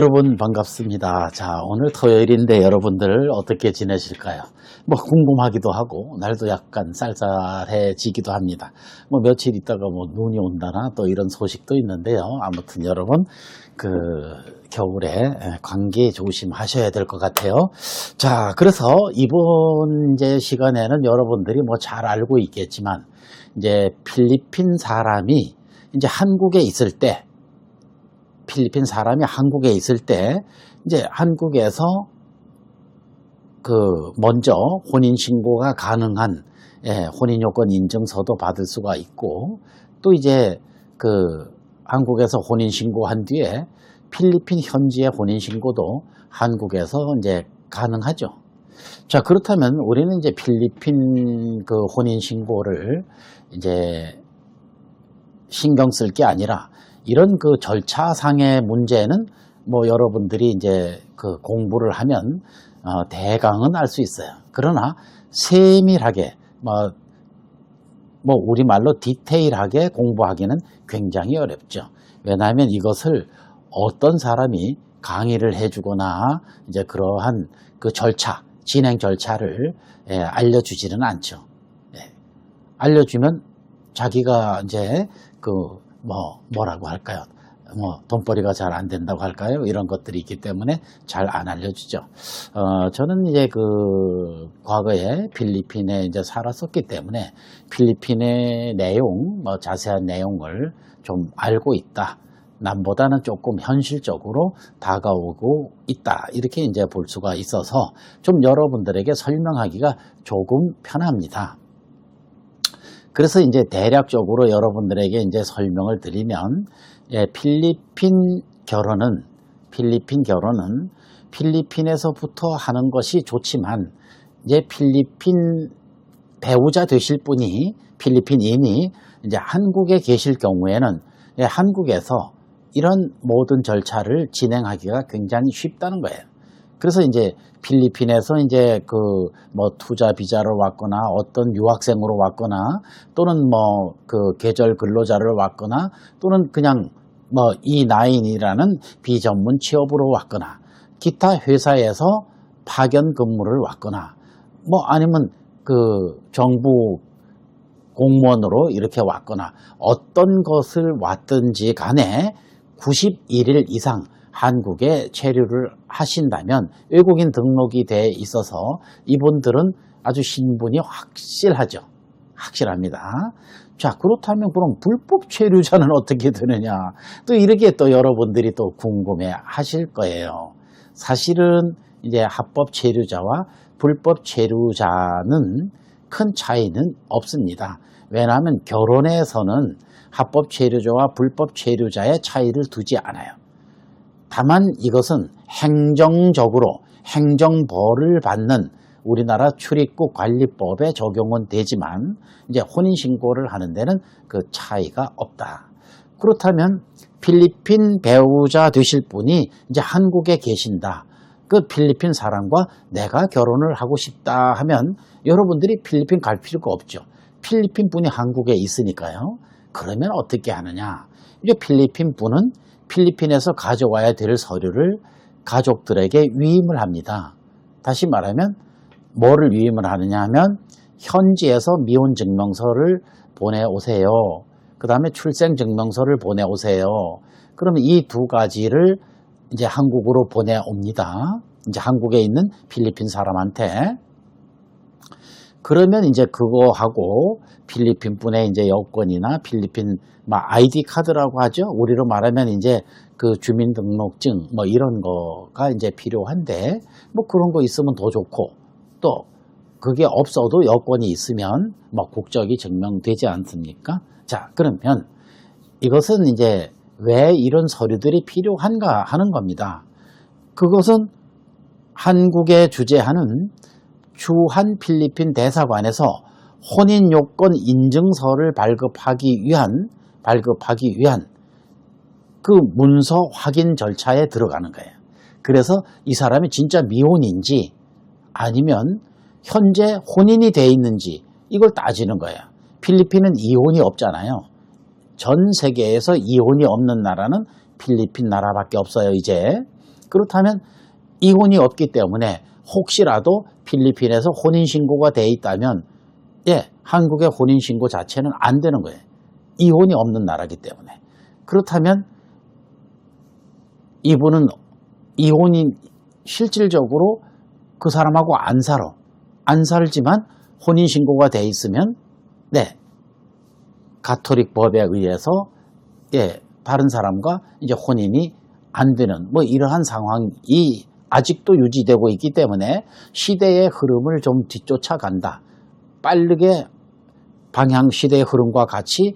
여러분 반갑습니다. 자 오늘 토요일인데 여러분들 어떻게 지내실까요? 뭐 궁금하기도 하고 날도 약간 쌀쌀해지기도 합니다. 뭐 며칠 있다가 뭐 눈이 온다나 또 이런 소식도 있는데요. 아무튼 여러분 그 겨울에 감기 조심하셔야 될 것 같아요. 자 그래서 이번 이제 시간에는 여러분들이 뭐 잘 알고 있겠지만 이제 필리핀 사람이 이제 한국에 있을 때 필리핀 사람이 한국에 있을 때 이제 한국에서 그 먼저 혼인 신고가 가능한 예, 혼인 요건 인증서도 받을 수가 있고 또 이제 그 한국에서 혼인 신고한 뒤에 필리핀 현지의 혼인 신고도 한국에서 이제 가능하죠. 자 그렇다면 우리는 이제 필리핀 그 혼인 신고를 이제 신경 쓸 게 아니라 이런 그 절차상의 문제는 뭐 여러분들이 이제 그 공부를 하면 어, 대강은 알 수 있어요. 그러나 세밀하게 뭐, 뭐 우리말로 디테일하게 공부하기는 굉장히 어렵죠. 왜냐하면 이것을 어떤 사람이 강의를 해주거나 이제 그러한 그 절차, 진행 절차를 예, 알려주지는 않죠. 예. 알려주면 자기가 이제 그 뭐 뭐라고 할까요? 뭐 돈벌이가 잘 안 된다고 할까요? 이런 것들이 있기 때문에 잘 안 알려주죠. 어, 저는 이제 그 과거에 필리핀에 이제 살았었기 때문에 필리핀의 내용, 뭐 자세한 내용을 좀 알고 있다. 남보다는 조금 현실적으로 다가오고 있다. 이렇게 이제 볼 수가 있어서 좀 여러분들에게 설명하기가 조금 편합니다. 그래서 이제 대략적으로 여러분들에게 이제 설명을 드리면 예, 필리핀 결혼은 필리핀 결혼은 필리핀에서부터 하는 것이 좋지만 이제 필리핀 배우자 되실 분이 필리핀인이 이제 한국에 계실 경우에는 예, 한국에서 이런 모든 절차를 진행하기가 굉장히 쉽다는 거예요. 그래서 이제 필리핀에서 이제 그 뭐 투자 비자로 왔거나 어떤 유학생으로 왔거나 또는 뭐 그 계절 근로자를 왔거나 또는 그냥 뭐 E9이라는 비전문 취업으로 왔거나 기타 회사에서 파견 근무를 왔거나 뭐 아니면 그 정부 공무원으로 이렇게 왔거나 어떤 것을 왔든지 간에 91일 이상 한국에 체류를 하신다면 외국인 등록이 돼 있어서 이분들은 아주 신분이 확실하죠. 확실합니다. 자, 그렇다면 그럼 불법 체류자는 어떻게 되느냐? 또 이렇게 또 여러분들이 또 궁금해 하실 거예요. 사실은 이제 합법 체류자와 불법 체류자는 큰 차이는 없습니다. 왜냐하면 결혼에서는 합법 체류자와 불법 체류자의 차이를 두지 않아요. 다만 이것은 행정적으로 행정벌을 받는 우리나라 출입국 관리법에 적용은 되지만 이제 혼인 신고를 하는 데는 그 차이가 없다. 그렇다면 필리핀 배우자 되실 분이 이제 한국에 계신다. 그 필리핀 사람과 내가 결혼을 하고 싶다 하면 여러분들이 필리핀 갈 필요가 없죠. 필리핀 분이 한국에 있으니까요. 그러면 어떻게 하느냐? 이제 필리핀 분은 필리핀에서 가져와야 될 서류를 가족들에게 위임을 합니다. 다시 말하면 뭐를 위임을 하느냐 하면 현지에서 미혼 증명서를 보내오세요. 그 다음에 출생 증명서를 보내오세요. 그러면 이 두 가지를 이제 한국으로 보내옵니다. 이제 한국에 있는 필리핀 사람한테. 그러면 이제 그거하고 필리핀 분의 이제 여권이나 필리핀 막 아이디 카드라고 하죠. 우리로 말하면 이제 그 주민등록증 뭐 이런 거가 이제 필요한데 뭐 그런 거 있으면 더 좋고 또 그게 없어도 여권이 있으면 뭐 국적이 증명되지 않습니까? 자, 그러면 이것은 이제 왜 이런 서류들이 필요한가 하는 겁니다. 그것은 한국에 주재하는 주한 필리핀 대사관에서 혼인 요건 인증서를 발급하기 위한 발급하기 위한 그 문서 확인 절차에 들어가는 거예요. 그래서 이 사람이 진짜 미혼인지 아니면 현재 혼인이 돼 있는지 이걸 따지는 거예요. 필리핀은 이혼이 없잖아요. 전 세계에서 이혼이 없는 나라는 필리핀 나라밖에 없어요, 이제. 그렇다면 이혼이 없기 때문에 혹시라도 필리핀에서 혼인신고가 돼 있다면 예, 한국의 혼인신고 자체는 안 되는 거예요. 이혼이 없는 나라기 때문에. 그렇다면 이분은 이혼이 실질적으로 그 사람하고 안 살아. 안 살지만 혼인신고가 돼 있으면 네, 가톨릭 법에 의해서 예, 다른 사람과 이제 혼인이 안 되는 뭐 이러한 상황이 아직도 유지되고 있기 때문에 시대의 흐름을 좀 뒤쫓아간다. 빠르게 방향 시대의 흐름과 같이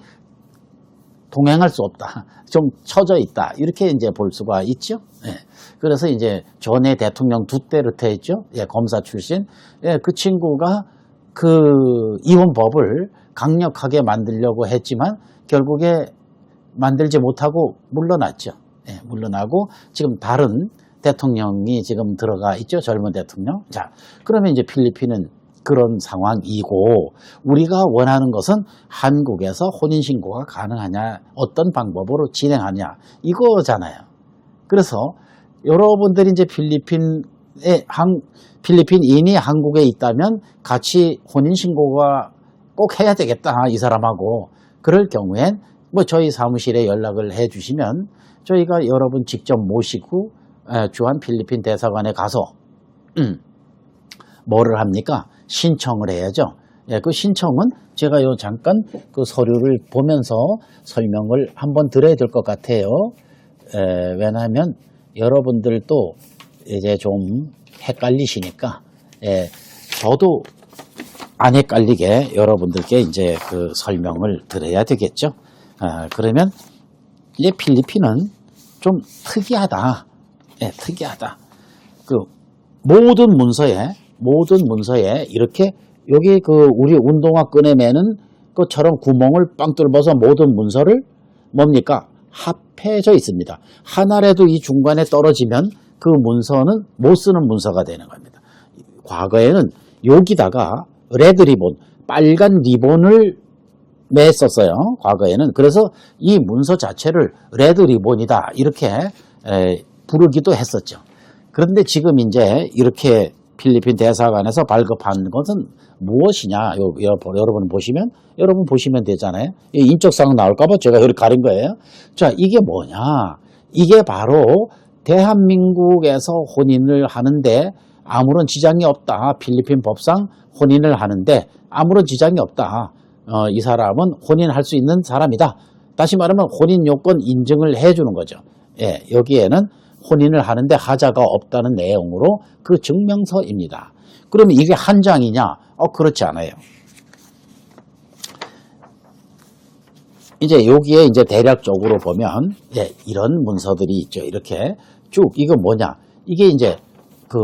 동행할 수 없다. 좀 처져 있다. 이렇게 이제 볼 수가 있죠. 예. 그래서 이제 전에 대통령 두테르테 있죠. 예, 검사 출신. 예, 그 친구가 그 이혼법을 강력하게 만들려고 했지만 결국에 만들지 못하고 물러났죠. 예, 물러나고 지금 다른 대통령이 지금 들어가 있죠. 젊은 대통령. 자, 그러면 이제 필리핀은 그런 상황이고 우리가 원하는 것은 한국에서 혼인신고가 가능하냐, 어떤 방법으로 진행하냐 이거잖아요. 그래서 여러분들이 이제 필리핀에 한 필리핀인이 한국에 있다면 같이 혼인신고가 꼭 해야 되겠다 이 사람하고 그럴 경우엔 뭐 저희 사무실에 연락을 해 주시면 저희가 여러분 직접 모시고 에, 주한 필리핀 대사관에 가서 음, 뭐를 합니까? 신청을 해야죠. 예, 그 신청은 제가 요 잠깐 그 서류를 보면서 설명을 한번 드려야 될 것 같아요. 에, 왜냐하면 여러분들도 이제 좀 헷갈리시니까 예, 저도 안 헷갈리게 여러분들께 이제 그 설명을 드려야 되겠죠. 아, 그러면 이제 필리핀은 좀 특이하다. 예, 특이하다. 그 모든 문서에 모든 문서에 이렇게 여기 그 우리 운동화 끈에 매는 것처럼 구멍을 빵 뚫어서 모든 문서를 뭡니까 합해져 있습니다. 하나라도 이 중간에 떨어지면 그 문서는 못 쓰는 문서가 되는 겁니다. 과거에는 여기다가 레드 리본, 빨간 리본을 맸었어요. 과거에는. 그래서 이 문서 자체를 레드 리본이다. 이렇게 에, 부르기도 했었죠. 그런데 지금 이제 이렇게 필리핀 대사관에서 발급한 것은 무엇이냐? 요, 요, 여러분 보시면, 여러분 보시면 되잖아요. 이 인적사항 나올까봐 제가 여기 가린 거예요. 자, 이게 뭐냐? 이게 바로 대한민국에서 혼인을 하는데 아무런 지장이 없다. 필리핀 법상 혼인을 하는데 아무런 지장이 없다. 어, 이 사람은 혼인할 수 있는 사람이다. 다시 말하면 혼인 요건 인증을 해주는 거죠. 예, 여기에는 혼인을 하는데 하자가 없다는 내용으로 그 증명서입니다. 그러면 이게 한 장이냐? 어, 그렇지 않아요. 이제 여기에 이제 대략적으로 보면 예, 이런 문서들이 있죠. 이렇게 쭉 이거 뭐냐? 이게 이제 그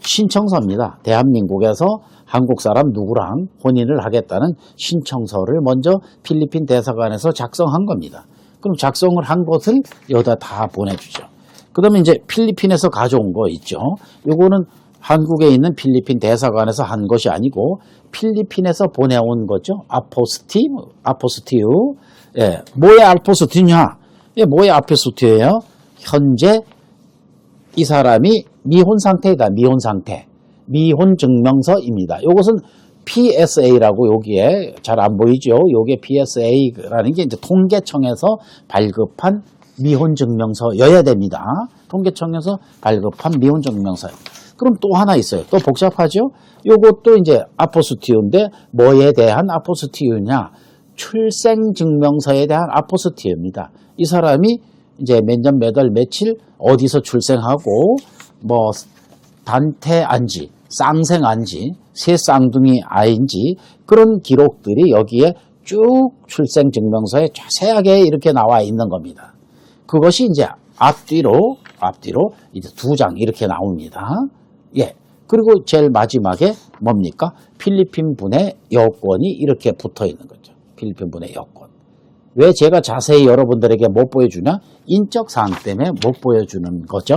신청서입니다. 대한민국에서 한국 사람 누구랑 혼인을 하겠다는 신청서를 먼저 필리핀 대사관에서 작성한 겁니다. 그럼 작성을 한 것을 여기다 다 보내주죠. 그 다음에 이제 필리핀에서 가져온 거 있죠. 요거는 한국에 있는 필리핀 대사관에서 한 것이 아니고 필리핀에서 보내온 거죠. 아포스티, 아포스티유. 예, 뭐의 아포스티냐? 예, 뭐의 아포스티예요? 현재 이 사람이 미혼 상태이다. 미혼 상태. 미혼 증명서입니다. 이것은 PSA라고 여기에 잘 안 보이죠? 요게 PSA라는 게 이제 통계청에서 발급한 미혼 증명서여야 됩니다. 통계청에서 발급한 미혼 증명서. 그럼 또 하나 있어요. 또 복잡하죠? 요것도 이제 아포스티유인데 뭐에 대한 아포스티유냐? 출생 증명서에 대한 아포스티유입니다. 이 사람이 이제 몇 년 몇 월 며칠 어디서 출생하고 뭐 단태 안지, 쌍생 안지, 새 쌍둥이 아이인지 그런 기록들이 여기에 쭉 출생 증명서에 자세하게 이렇게 나와 있는 겁니다. 그것이 이제 앞뒤로 앞뒤로 이제 두 장 이렇게 나옵니다. 예. 그리고 제일 마지막에 뭡니까? 필리핀 분의 여권이 이렇게 붙어 있는 거죠. 필리핀 분의 여권. 왜 제가 자세히 여러분들에게 못 보여주냐? 인적 사항 때문에 못 보여주는 거죠.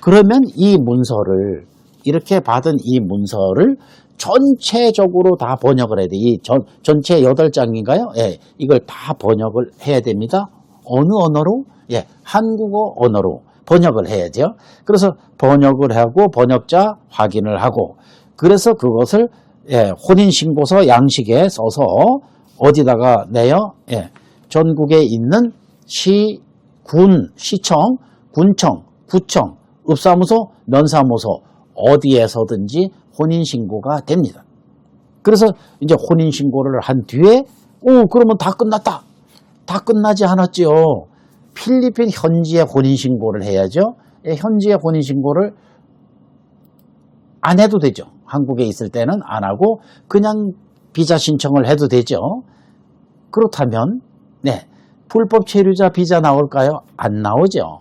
그러면 이 문서를 이렇게 받은 이 문서를 전체적으로 다 번역을 해야 돼. 이 전, 전체 여덟 장인가요? 예, 이걸 다 번역을 해야 됩니다. 어느 언어로? 예, 한국어 언어로 번역을 해야죠. 그래서 번역을 하고 번역자 확인을 하고 그래서 그것을 예, 혼인신고서 양식에 써서 어디다가 내요? 예, 전국에 있는 시, 군, 시청, 군청, 구청, 읍사무소, 면사무소 어디에서든지 혼인신고가 됩니다. 그래서 이제 혼인신고를 한 뒤에 오 그러면 다 끝났다. 다 끝나지 않았죠. 필리핀 현지에 혼인신고를 해야죠. 예, 현지에 혼인신고를 안 해도 되죠. 한국에 있을 때는 안 하고 그냥 비자 신청을 해도 되죠. 그렇다면 네 불법 체류자 비자 나올까요? 안 나오죠.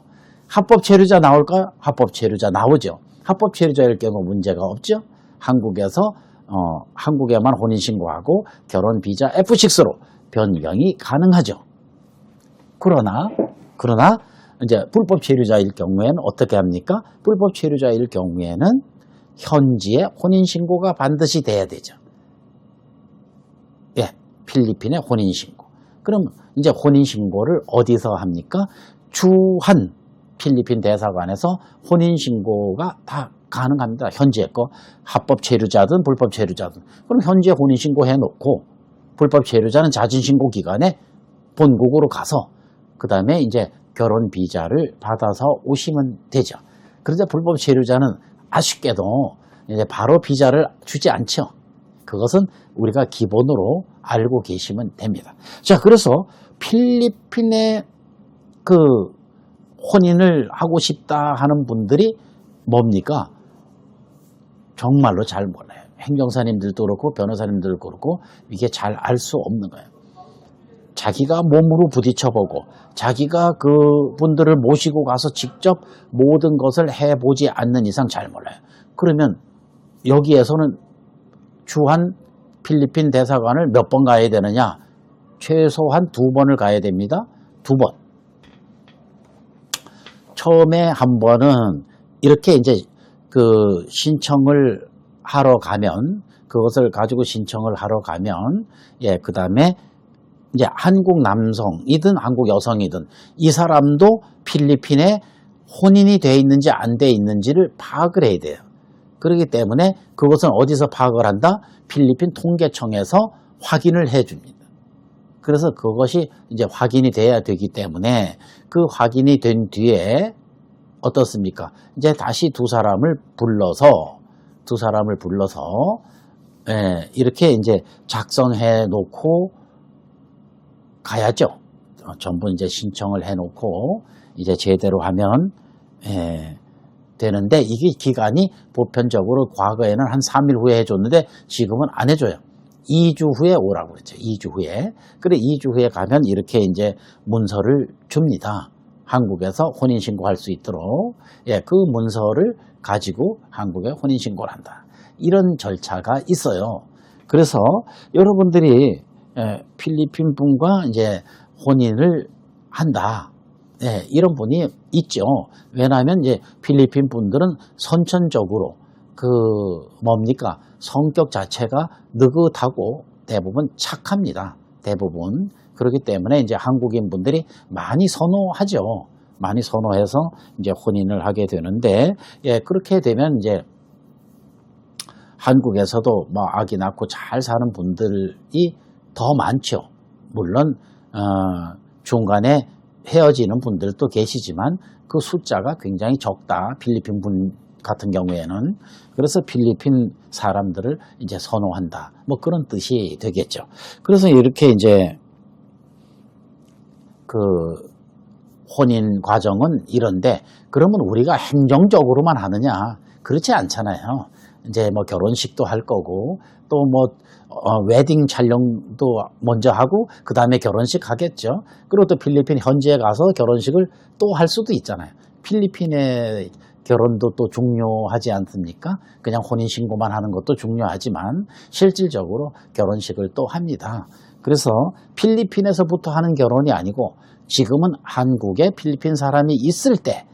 합법 체류자 나올까요? 합법 체류자 나오죠. 합법 체류자일 경우 문제가 없죠. 한국에서 어, 한국에만 혼인 신고하고 결혼 비자 F6로 변경이 가능하죠. 그러나 그러나 이제 불법 체류자일 경우에는 어떻게 합니까? 불법 체류자일 경우에는 현지에 혼인 신고가 반드시 돼야 되죠. 예, 필리핀의 혼인 신고. 그럼 이제 혼인 신고를 어디서 합니까? 주한 필리핀 대사관에서 혼인 신고가 다 가능합니다. 현지에 거 합법 체류자든 불법 체류자든 그럼 현지에 혼인 신고 해 놓고 불법 체류자는 자진 신고 기간에 본국으로 가서 그 다음에 이제 결혼 비자를 받아서 오시면 되죠. 그런데 불법 체류자는 아쉽게도 이제 바로 비자를 주지 않죠. 그것은 우리가 기본으로 알고 계시면 됩니다. 자, 그래서 필리핀의 그 혼인을 하고 싶다 하는 분들이 뭡니까? 정말로 잘 몰라요. 행정사님들도 그렇고 변호사님들도 그렇고 이게 잘 알 수 없는 거예요. 자기가 몸으로 부딪혀보고 자기가 그 분들을 모시고 가서 직접 모든 것을 해보지 않는 이상 잘 몰라요. 그러면 여기에서는 주한 필리핀 대사관을 몇 번 가야 되느냐? 최소한 두 번을 가야 됩니다. 두 번. 처음에 한 번은 이렇게 이제 그 신청을 하러 가면 그것을 가지고 신청을 하러 가면 예, 그 다음에 이제 한국 남성이든 한국 여성이든 이 사람도 필리핀에 혼인이 돼 있는지 안 돼 있는지를 파악을 해야 돼요. 그렇기 때문에 그것은 어디서 파악을 한다? 필리핀 통계청에서 확인을 해 줍니다. 그래서 그것이 이제 확인이 돼야 되기 때문에 그 확인이 된 뒤에 어떻습니까? 이제 다시 두 사람을 불러서 두 사람을 불러서 예, 이렇게 이제 작성해 놓고 가야죠. 어, 전부 이제 신청을 해 놓고 이제 제대로 하면 예, 되는데 이게 기간이 보편적으로 과거에는 한 3일 후에 해줬는데 지금은 안 해줘요. 2주 후에 오라고 그랬죠. 2주 후에. 그래 2주 후에 가면 이렇게 이제 문서를 줍니다. 한국에서 혼인신고할 수 있도록 예, 그 문서를 가지고 한국에 혼인신고를 한다. 이런 절차가 있어요. 그래서 여러분들이 예, 필리핀 분과 이제 혼인을 한다. 예, 이런 분이 있죠. 왜냐하면 이제 필리핀 분들은 선천적으로 그 뭡니까 성격 자체가 느긋하고 대부분 착합니다. 대부분 그렇기 때문에 이제 한국인 분들이 많이 선호하죠. 많이 선호해서 이제 혼인을 하게 되는데 예 그렇게 되면 이제 한국에서도 뭐 아기 낳고 잘 사는 분들이 더 많죠. 물론 어, 중간에 헤어지는 분들도 계시지만 그 숫자가 굉장히 적다. 필리핀 분 같은 경우에는 그래서 필리핀 사람들을 이제 선호한다. 뭐 그런 뜻이 되겠죠. 그래서 이렇게 이제 그 혼인 과정은 이런데 그러면 우리가 행정적으로만 하느냐? 그렇지 않잖아요. 이제 뭐 결혼식도 할 거고 또뭐 어, 웨딩 촬영도 먼저 하고 그 다음에 결혼식 하겠죠. 그리고 또 필리핀 현지에 가서 결혼식을 또 할 수도 있잖아요. 필리핀의 결혼도 또 중요하지 않습니까? 그냥 혼인 신고만 하는 것도 중요하지만 실질적으로 결혼식을 또 합니다. 그래서 필리핀에서부터 하는 결혼이 아니고 지금은 한국에 필리핀 사람이 있을 때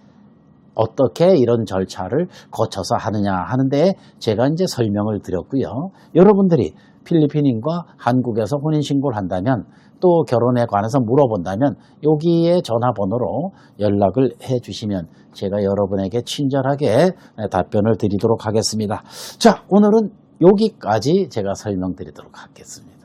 어떻게 이런 절차를 거쳐서 하느냐 하는데 제가 이제 설명을 드렸고요. 여러분들이 필리핀인과 한국에서 혼인신고를 한다면 또 결혼에 관해서 물어본다면 여기에 전화번호로 연락을 해 주시면 제가 여러분에게 친절하게 답변을 드리도록 하겠습니다. 자, 오늘은 여기까지 제가 설명드리도록 하겠습니다.